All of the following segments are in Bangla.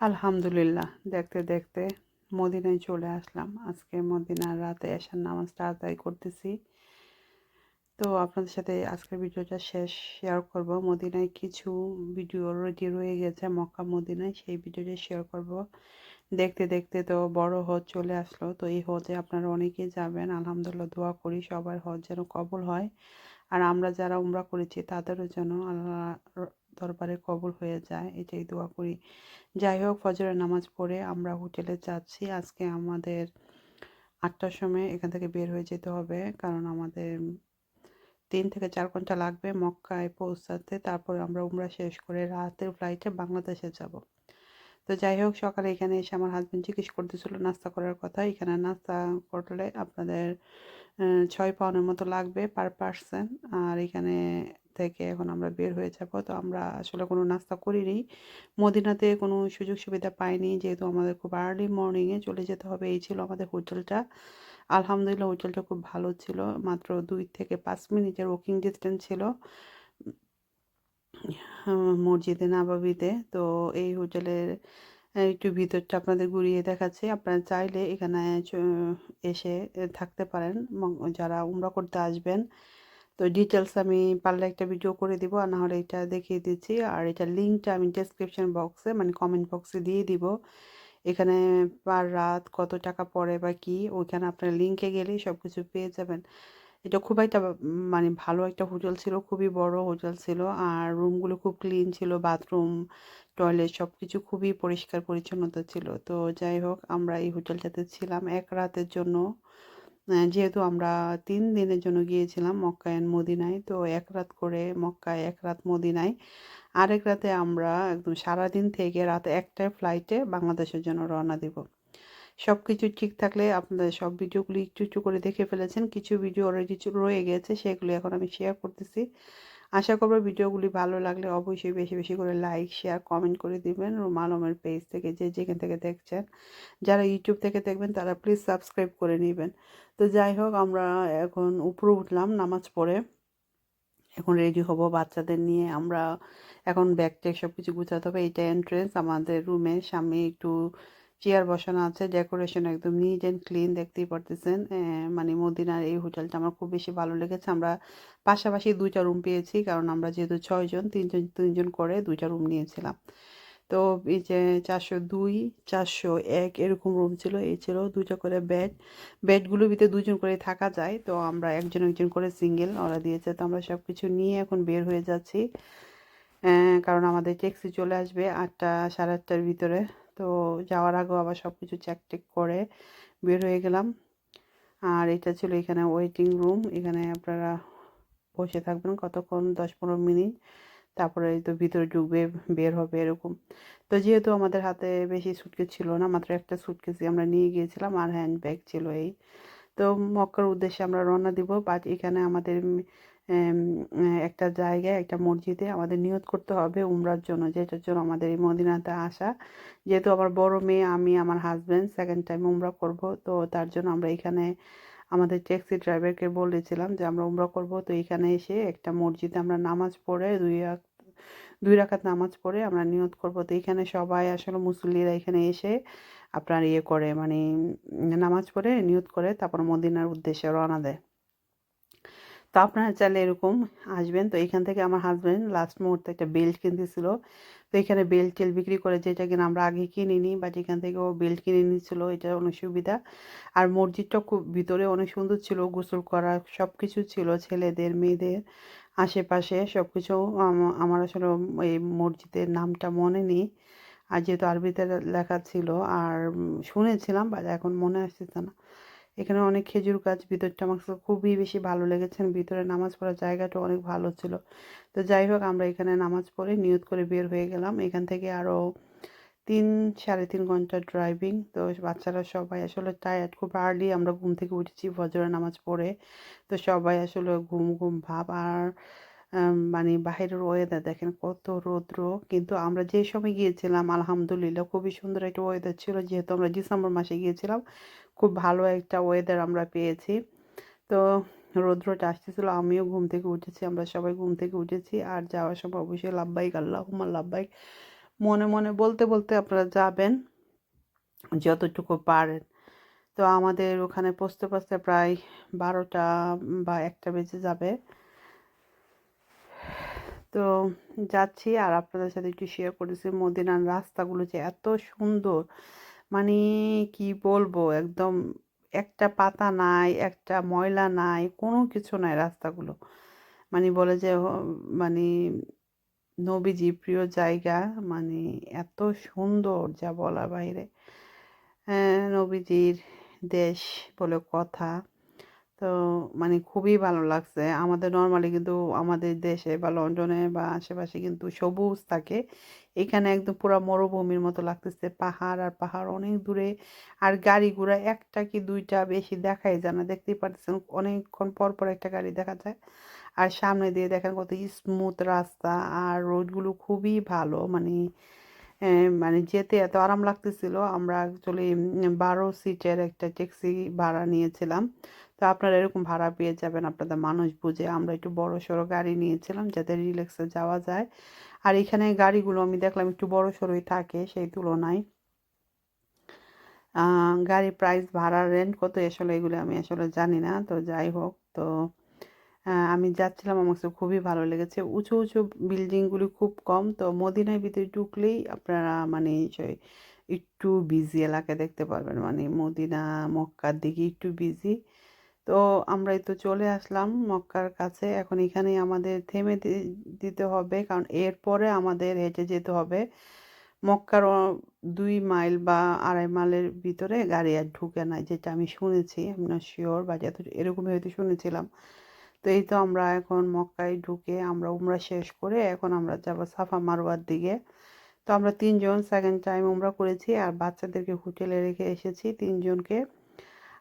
আলহামদুলিল্লাহ, দেখতে দেখতে মদিনায় চলে আসলাম। আজকে মদিনার রাতে এসার নামাজটা আদায় করতেছি। তো আপনাদের সাথে আজকের ভিডিওটা শেষ শেয়ার করব। মদিনায় কিছু ভিডিও অলরেডি রয়ে গেছে, মক্কা মদিনায়। সেই ভিডিওটা শেয়ার করব। দেখতে দেখতে তো বড় হজ চলে আসলো। তো এই হজে আপনারা অনেকেই যাবেন। আলহামদুলিল্লাহ দোয়া করি সবার হজ যেন কবল হয়। আর আমরা যারা উমরা করেছি তাদেরও যেন আল্লাহ দরবারে কবুল হয়ে যায়, এটাই দোয়া করি। যাই হোক, ফজরের নামাজ পড়ে আমরা হোটেলে যাচ্ছি। আজকে আমাদের আটটার সময় এখান থেকে বের হয়ে যেতে হবে, কারণ আমাদের তিন থেকে চার ঘণ্টা লাগবে মক্কায় পৌঁছাতে। তারপর আমরা উমরা শেষ করে রাতের ফ্লাইটে বাংলাদেশে যাব। তো যাই হোক, সকালে এখানে এসে আমার হাজব্যান্ড জিজ্ঞেস করতেছিল নাস্তা করার কথা। এখানে নাস্তা করলে আপনাদের ছয় পাউনের মতো লাগবে পার পার্সন আর এখানে থেকে এখন আমরা বের হয়ে যাব। তো আমরা আসলে কোনো নাস্তা করিনি। মদিনাতে কোনো সুযোগ সুবিধা পাইনি। যেহেতু আমাদের খুব আর্লি মর্নিংয়ে চলে যেতে হবে। এই ছিল আমাদের হোটেলটা। আলহামদুলিল্লাহ হোটেলটা খুব ভালো ছিল। মাত্র দুই থেকে পাঁচ মিনিটের ওয়াকিং ডিস্টেন্স ছিল। মসজিদে নাবাবিতে। তো এই হোটেলের একটু ভিতরটা আপনাদের ঘুরিয়ে দেখাচ্ছি। আপনারা চাইলে এখানে এসে থাকতে পারেন। যারা উমরা করতে আসবেন। তো ডিটেলস আমি পারলে একটা ভিডিও করে দিব, আর নাহলে এটা দেখিয়ে দিচ্ছি। আর এটা লিঙ্কটা আমি ডেসক্রিপশন বক্সে মানে কমেন্ট বক্সে দিয়ে দিব। এখানে পার রাত কত টাকা পড়ে বা কি, ওইখানে আপনার লিঙ্কে গেলেই সব কিছু পেয়ে যাবেন। এটা খুব একটা মানে ভালো একটা হোটেল ছিল, খুবই বড় হোটেল ছিল, আর রুমগুলো খুব ক্লিন ছিল বাথরুম টয়লেট সব কিছু খুবই পরিষ্কার পরিচ্ছন্নতা ছিল। তো যাই হোক, আমরা এই হোটেলটাতে ছিলাম এক রাতের জন্য। যেহেতু আমরা তিন দিনের জন্য গিয়েছিলাম মক্কা অ্যান্ড মদিনায়, তো এক রাত করে মক্কায়, এক রাত মদিনায়, আরেক রাতে আমরা একদম সারাদিন থেকে রাত একটায় ফ্লাইটে বাংলাদেশের জন্য রওনা দিব। সব কিছু ঠিক থাকলে আপনাদের সব ভিডিওগুলি একটু একটু করে দেখে ফেলেছেন, কিছু ভিডিও অলরেডি রয়ে গেছে, সেগুলি এখন আমি শেয়ার করতেছি। আশা করব ভিডিওগুলি ভালো লাগলে অবশ্যই বেশি বেশি করে লাইক শেয়ার কমেন্ট করে দিবেন। রুমাল আলমের পেজ থেকে যে যেখান থেকে দেখছেন, যারা ইউটিউব থেকে দেখবেন, তারা প্লিজ সাবস্ক্রাইব করে নেবেন। তো যাই হোক, আমরা এখন উপরে উঠলাম নামাজ পড়ে। এখন রেডি হব বাচ্চাদের নিয়ে। আমরা এখন ব্যাগ ট্যাগ সব কিছু গুছাতে হবে। এইটা এন্ট্রেন্স আমাদের রুমের সামনে একটু চেয়ার বসানো আছে, ডেকোরেশন একদম নিট অ্যান্ড ক্লিন দেখতেই পারতেছেন। মানে মদিনার এই হোটেলটা আমার খুব বেশি ভালো লেগেছে। আমরা পাশাপাশি দুইটা রুম পেয়েছি, কারণ আমরা যেহেতু ছয়জন, তিনজন তিনজন করে দুইটা রুম নিয়েছিলাম। তো এই যে চারশো দুই, চারশো এক এরকম রুম ছিল, এই ছিল দুইটা করে বেড। বেডগুলোর ভিতরে দুজন করে থাকা যায়, তো আমরা একজন একজন করে সিঙ্গেল ওরা দিয়েছে। তো আমরা সব কিছু নিয়ে এখন বের হয়ে যাচ্ছি। কারণ আমাদের ট্যাক্সি চলে আসবে আটটা, সাড়ে আটটার ভিতরে। তো যাওয়ার আগেও আবার সব কিছু চেক করে বের হয়ে গেলাম। আর এটা ছিল এখানে ওয়েটিং রুম এখানে আপনারা বসে থাকবেন কতক্ষণ? দশ পনেরো মিনিট। তারপরে তো ভিতরে ঢুকবে, বের হবে এরকম। তো যেহেতু আমাদের হাতে বেশি সুটকেস ছিল না, মাত্র একটা সুটকেসই আমরা নিয়ে গিয়েছিলাম, আর হ্যান্ড ব্যাগ ছিল এই। তো মক্কার উদ্দেশ্যে আমরা রওনা দিব। বাট এখানে আমাদের একটা জায়গায়, একটা মসজিদে আমাদের নিয়ত করতে হবে উমরার জন্য, যেটার জন্য আমাদের এই মদিনাতে আসা। যেহেতু আমার বড় মেয়ে, আমি আমার হাজব্যান্ড সেকেন্ড টাইম উমরা করব, তো তার জন্য আমরা এখানে আমাদের ট্যাক্সি ড্রাইভারকে বলেছিলাম যে আমরা উমরা করব। তো এখানে এসে একটা মসজিদে আমরা নামাজ পড়ে দুই দুই রাখাত নামাজ পড়ে আমরা নিয়ত করব তো এখানে সবাই আসলে মুসল্লিরা এখানে এসে আপনার ইয়ে করে মানে নামাজ পড়ে নিয়ত করে তারপর মদিনার উদ্দেশ্যে রওনা দেয়। তো আপনারা চাইলে এরকম আসবেন। তো এখান থেকে আমার হাজব্যান্ড লাস্ট মুহূর্তে একটা বেল্ট কিনতেছিল। তো এখানে বেল্ট টেল বিক্রি করে যেটা কিনা আমরা আগে কিনিনি বাট এখান থেকে ও বেল্ট কিনে নিচ্ছিল এটা অনেক সুবিধা। আর মসজিদটা খুব ভিতরে অনেক সুন্দর ছিল, গোসল করা সব কিছু ছিল, ছেলেদের, মেয়েদের আশেপাশে সব কিছু আমার আসলে এই মসজিদের নামটা মনে নেই। আর যেহেতু আরবিতে লেখা ছিল, আর শুনেছিলাম বাট এখন মনে আসতেছে না। এখানে অনেক খেজুর গাছ, ভিতরটা আমার খুবই বেশি ভালো লেগেছে। ভিতরে নামাজ পড়ার জায়গাটা অনেক ভালো ছিল। তো যাই হোক, আমরা এখানে নামাজ পড়ে নিয়ত করে বের হয়ে গেলাম। এখান থেকে আরও তিন, সাড়ে তিন ঘণ্টা ড্রাইভিং তো বাচ্চারা সবাই আসলে টায়ার্ড খুব আর্লি আমরা ঘুম থেকে উঠেছি ফজরে নামাজ পড়ে। তো সবাই আসলে ঘুম ঘুম ভাব। আর মানে বাহিরের ওয়েদার দেখেন কত রৌদ্র। কিন্তু আমরা যে সময় গিয়েছিলাম, আলহামদুলিল্লাহ খুবই সুন্দর একটা ওয়েদার ছিল। যেহেতু আমরা ডিসেম্বর মাসে গিয়েছিলাম, খুব ভালো একটা ওয়েদার আমরা পেয়েছি। তো রৌদ্রটা আসতেছিল, আমিও ঘুম থেকে উঠেছি, আমরা সবাই ঘুম থেকে উঠেছি। আর যাওয়ার সময় অবশ্যই লাভবাইক আল্লাহ হুমার লাভবাইক মনে মনে বলতে বলতে আপনারা যাবেন, যতটুকু পারেন। তো আমাদের ওখানে পৌঁছতে পৌঁছতে প্রায় বারোটা বা একটা বেজে যাবে। তো যাচ্ছি আর আপনাদের সাথে একটু শেয়ার করেছি মদিনার রাস্তাগুলো যে এত সুন্দর। মানে কি বলব, একদম একটা পাতা নাই, একটা ময়লা নাই, কোনো কিছু নাই রাস্তাগুলো। মানে বলে যে মানে নবীজি প্রিয় জায়গা মানে এত সুন্দর যা বলা বাইরে। হ্যাঁ নবীজির দেশ বলে কথা। তো মানে খুবই ভালো লাগছে। আমাদের নর্মালি কিন্তু আমাদের দেশে বা লন্ডনে বা আশেপাশে কিন্তু সবুজ থাকে। এখানে একদম পুরো মরুভূমির মতো লাগতেছে। পাহাড় আর পাহাড় অনেক দূরে। আর গাড়ি ঘোড়া একটা কি দুইটা বেশি দেখাই যায় না। দেখতেই পাচ্ছেন অনেকক্ষণ পর পর একটা গাড়ি দেখা যায়। আর সামনে দিয়ে দেখেন কত স্মুথ রাস্তা। আর রোডগুলো খুবই ভালো। মানে মানে যেতে এত আরাম লাগতেছিল। আমরা অ্যাকচুয়ালি বারো সিটের একটা ট্যাক্সি ভাড়া নিয়েছিলাম। তো আপনারা এরকম ভাড়া পেয়ে যাবেন আপনাদের মানুষ বুঝে। আমরা একটু বড় সড়ো গাড়ি নিয়েছিলাম যাতে রিল্যাক্সে যাওয়া যায়। আর এখানে গাড়িগুলো আমি দেখলাম একটু বড় সড়োই থাকে সেই তুলনায়। গাড়ি প্রাইস ভাড়া রেন্ট কত আসলে এগুলো আমি আসলে জানি না, তো যাই হোক, তো আমি যাচ্ছিলাম, আমার কাছে খুবই ভালো লেগেছে। উঁচু উঁচু বিল্ডিংগুলি খুব কম, তো মদিনার ভিতরে ঢুকলেই আপনারা মানে একটু বিজি এলাকা দেখতে পারবেন। মানে মদিনা, মক্কার দিকে একটু বিজি তো আমরা তো চলে আসলাম মক্কার কাছে। এখন এখানেই আমাদের থেমে দিতে হবে, কারণ এরপরে আমাদের হেঁটে যেতে হবে। মক্কার দুই মাইল বা আড়াই মাইলের ভিতরে গাড়ি আর ঢুকে না যেটা আমি শুনেছি। আমি না শিওর বা যত এরকমই হয়তো শুনেছিলাম। তো এই তো আমরা এখন মক্কায় ঢুকে আমরা উমরা শেষ করে এখন আমরা যাব সাফা মারওয়ার দিকে। তো আমরা তিনজন সেকেন্ড টাইম উমরা করেছি, আর বাচ্চাদেরকে হোটেলে রেখে এসেছি তিনজনকে।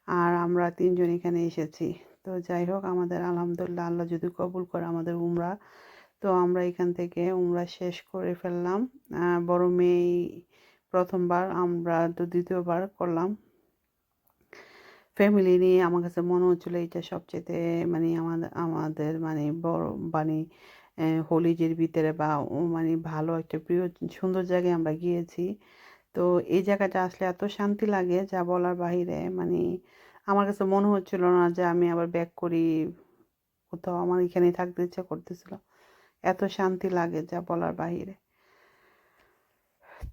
আর আমরা তিনজন এখানে এসেছি। তো যাই হোক, আমাদের আলহামদুলিল্লাহ আল্লাহ যদি কবুল করে আমাদের উমরা। তো আমরা এখান থেকে উমরা শেষ করে ফেললাম। বড় মেয়ে প্রথমবার আমরা তো দ্বিতীয়বার করলাম। ফ্যামিলি নিয়ে আমার কাছে মনে হচ্ছিল এটা সবচেয়ে মানে আমাদের আমাদের মানে বড় মানে হোলিজের ভিতরে বা মানে ভালো একটা প্রিয়, সুন্দর জায়গায় আমরা গিয়েছি। তো এই জায়গাটা আসলে এত শান্তি লাগে যা বলার বাহিরে। মানে আমার কাছে মনে হচ্ছিল না যে আমি আবার ব্যাক করি, কোথাও আমার এখানেই থাকতে ইচ্ছা করতেছিল। এত শান্তি লাগে যা বলার বাহিরে।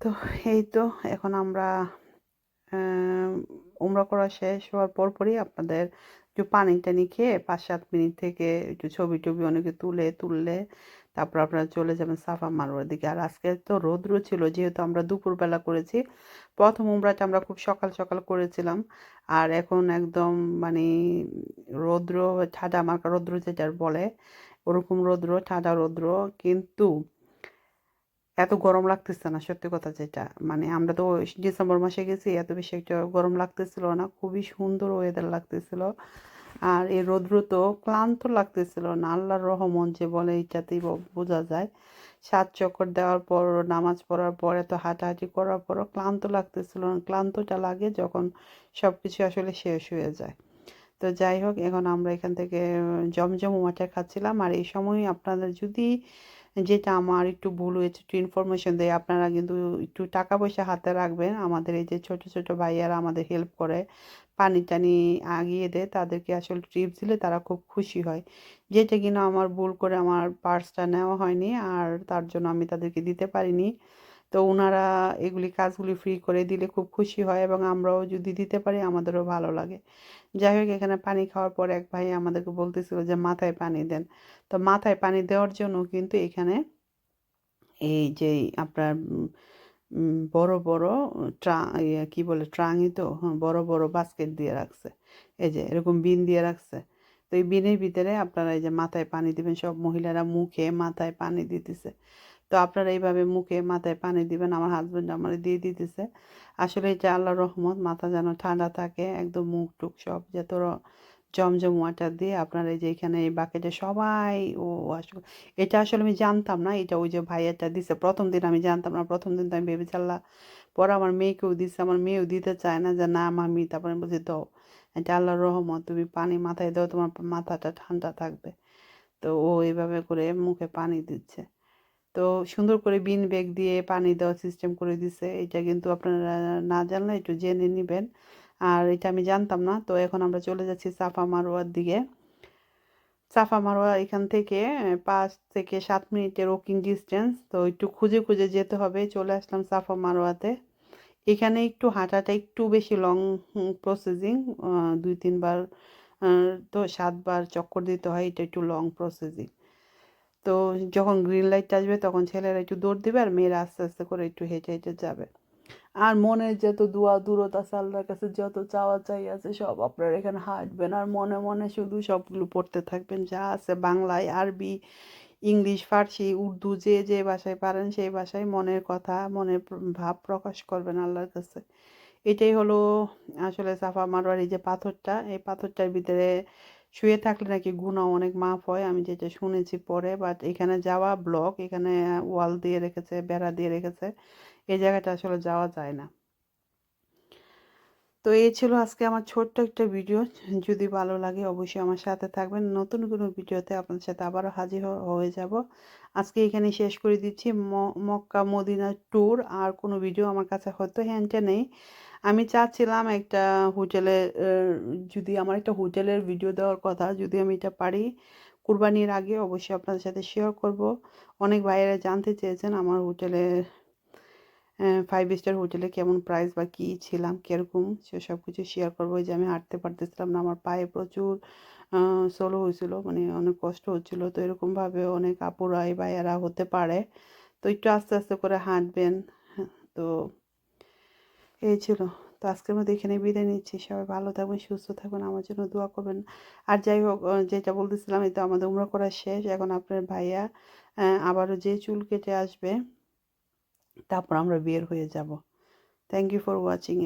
তো এই তো এখন আমরা উমরা করা শেষ হওয়ার পরপরই আপনাদের একটু পানি টানি খেয়ে পাঁচ সাত মিনিট থেকে একটু ছবি টবি অনেকে তুলে, তুললে তারপর আপনারা চলে যাবেন সাফা মারোয়ার দিকে। আর আজকে তো রৌদ্র ছিল, যেহেতু আমরা দুপুরবেলা করেছি, প্রথম উমরাটা আমরা খুব সকাল সকাল করেছিলাম। আর এখন একদম মানে রৌদ্র, ঠাডা মার্কা রৌদ্র যেটার বলে, ওরকম রৌদ্র, ঠাডা রৌদ্র। কিন্তু এত গরম লাগতেছে না, সত্যি কথা যেটা। মানে আমরা তো ডিসেম্বর মাসে গেছি, এত বেশি একটা গরম লাগতেছিল না, খুবই সুন্দর ওয়েদার লাগতেছিল। আর এই রৌদ্র তো ক্লান্ত লাগতেছিল না, আল্লাহর রহমত যে বলে এইটাতেই বোঝা যায়। সাত চক্কর দেওয়ার পর, নামাজ পড়ার পর, এত হাঁটাহাঁটি করার পরও ক্লান্ত লাগতেছিল না, ক্লান্তটা লাগে যখন সব কিছু আসলে শেষ হয়ে যায়। তো যাই হোক, এখন আমরা এখান থেকে জমজম মাঠে খাচ্ছিলাম। আর এই সময় আপনাদের যদি যেটা আমার একটু ভুল হয়েছে, একটু ইনফরমেশন দেয়, আপনারা কিন্তু একটু টাকা পয়সা হাতে রাখবেন। আমাদের এই যে ছোট ছোট ভাইয়ারা আমাদের হেল্প করে, পানি টানি আগিয়ে দেয়, তাদেরকে আসলে ট্রিপ দিলে তারা খুব খুশি হয়। যেটা কিনা আমার ভুল করে আমার পার্সটা নেওয়া হয়নি, আর তার জন্য আমি তাদেরকে দিতে পারিনি। তো ওনারা এগুলি কাজগুলি ফ্রি করে দিলে খুব খুশি হয় এবং আমরাও যদি দিতে পারি, আমাদেরও ভালো লাগে। যাই হোক, এখানে পানি খাওয়ার পর এক ভাই আমাদেরকে বলতেছিল যে, মাথায় পানি দেন। তো মাথায় পানি দেওয়ার জন্য কিন্তু এখানে এই যে আপনার বড় বড় ট্রা ইয়ে কি বলে, ট্রাঙই তো হ্যাঁ বড় বড় বাস্কেট দিয়ে রাখছে। এই যে এরকম বিন দিয়ে রাখছে। তো এই বিনের ভিতরে আপনারা এই যে মাথায় পানি দিবেন, সব মহিলারা মুখে মাথায় পানি দিতেছে। তো আপনারা এইভাবে মুখে মাথায় পানি দিবেন। আমার হাজব্যান্ড আমার দিয়ে দিতেছে। আসলে এটা আল্লাহর রহমত, মাথা যেন ঠান্ডা থাকে, একদম মুখ টুক সব যত জমজম ওয়াটার দিয়ে আপনার এই যে এখানে এই বাকেটে সবাই ও আসলে এটা আসলে আমি জানতাম না, এটা ওই যে ভাইয়াটা দিছে। প্রথম দিন আমি জানতাম না, প্রথম দিন তো আমি ভেবে আল্লাহ, পরে আমার মেয়েকেও দিছে, আমার মেয়েও দিতে চায় না যে না মামি তারপরে বলছি দাও, এটা আল্লাহর রহমত, তুমি পানি মাথায় দাও, তোমার মাথাটা ঠান্ডা থাকবে। তো ও এইভাবে করে মুখে পানি দিচ্ছে। তো সুন্দর করে বিন ব্যাগ দিয়ে পানি দেওয়ার সিস্টেম করে দিছে। এটা কিন্তু আপনারা না জানলে একটু জেনে নেবেন। আর এটা আমি জানতাম না, তো এখন আমরা চলে যাচ্ছি সাফা মারোয়ার দিকে। সাফা মারোয়া এখান থেকে পাঁচ থেকে সাত মিনিটের ওয়াকিং ডিস্টেন্স তো একটু খুঁজে খুঁজে যেতে হবে। চলে আসলাম সাফা মারোয়াতে। এখানে একটু হাঁটাটা একটু বেশি লং প্রসেসিং দুই, তিনবার তো সাতবার চক্কর দিতে হয়, এটা একটু লং প্রসেসিং তো যখন গ্রিন লাইট আসবে তখন ছেলেরা একটু দৌড় দিবে আর মেয়েরা আস্তে আস্তে করে একটু হেঁটে হেঁটে যাবে। আর মনের যত দোয়া, দূরতা, আল্লাহর কাছে যত চাওয়া, চাই আছে সব আপনার এখানে হাঁটবেন। আর মনে মনে শুধু সবগুলো পড়তে থাকবেন। যা আছে বাংলায়, আরবি, ইংলিশ, ফার্সি, উর্দু, যে যে ভাষায় পারেন সেই ভাষায় মনের কথা, মনের ভাব প্রকাশ করবেন আল্লাহর কাছে। এটাই হলো আসলে সাফা মারোয়ার যে পাথরটা, এই পাথরটার ভিতরে শুয়ে থাকলে নাকি গুণা অনেক মাফ হয়, আমি যেটা শুনেছি পরে বাট এখানে যাওয়া ব্লক এখানে ওয়াল দিয়ে রেখেছে, বেড়া দিয়ে রেখেছে, এই জায়গাটা আসলে যাওয়া যায় না। তো এই ছিল আজকে আমার ছোট্ট একটা ভিডিও যদি ভালো লাগে অবশ্যই আমার সাথে থাকবেন, নতুন কোনো ভিডিওতে আপনার সাথে আবারও হাজির হয়ে যাব। আজকে এখানে শেষ করে দিচ্ছি মক্কা মদিনা ট্যুর আর কোনো ভিডিও আমার কাছে হয়তো হ্যান্ডে নেই। আমি চাচ্ছিলাম একটা হোটেলে যদি আমার একটা হোটেলের ভিডিও দেওয়ার কথা, যদি আমি এটা পারি, কুরবানির আগে অবশ্যই আপনাদের সাথে শেয়ার করব। অনেক ভাইয়েরা জানতে চেয়েছেন আমার হোটেলে ফাইভ স্টার হোটেলে কেমন প্রাইস বা কী ছিলাম, কীরকম, সে সব কিছু শেয়ার করব। যে আমি হাঁটতে পারতেছিলাম না, আমার পায়ে প্রচুর সোলো হয়েছিল মানে অনেক কষ্ট হচ্ছিল। তো এরকমভাবে অনেক আপুরাই ভাইয়ারা হতে পারে। তো একটু আস্তে আস্তে করে হাঁটবেন তো এই ছিল। তো আজকের মধ্যে এখানে বিদায় নিচ্ছি। সবাই ভালো থাকবেন সুস্থ থাকবেন আমার জন্য দোয়া করবেন। আর যাই হোক যেটা বলতেছিলাম, এই তো আমাদের উমরা করা শেষ। এখন আপনার ভাইয়া আবারও যে চুল কেটে আসবে, তারপর আমরা বিয়ের হয়ে যাব। Thank you for watching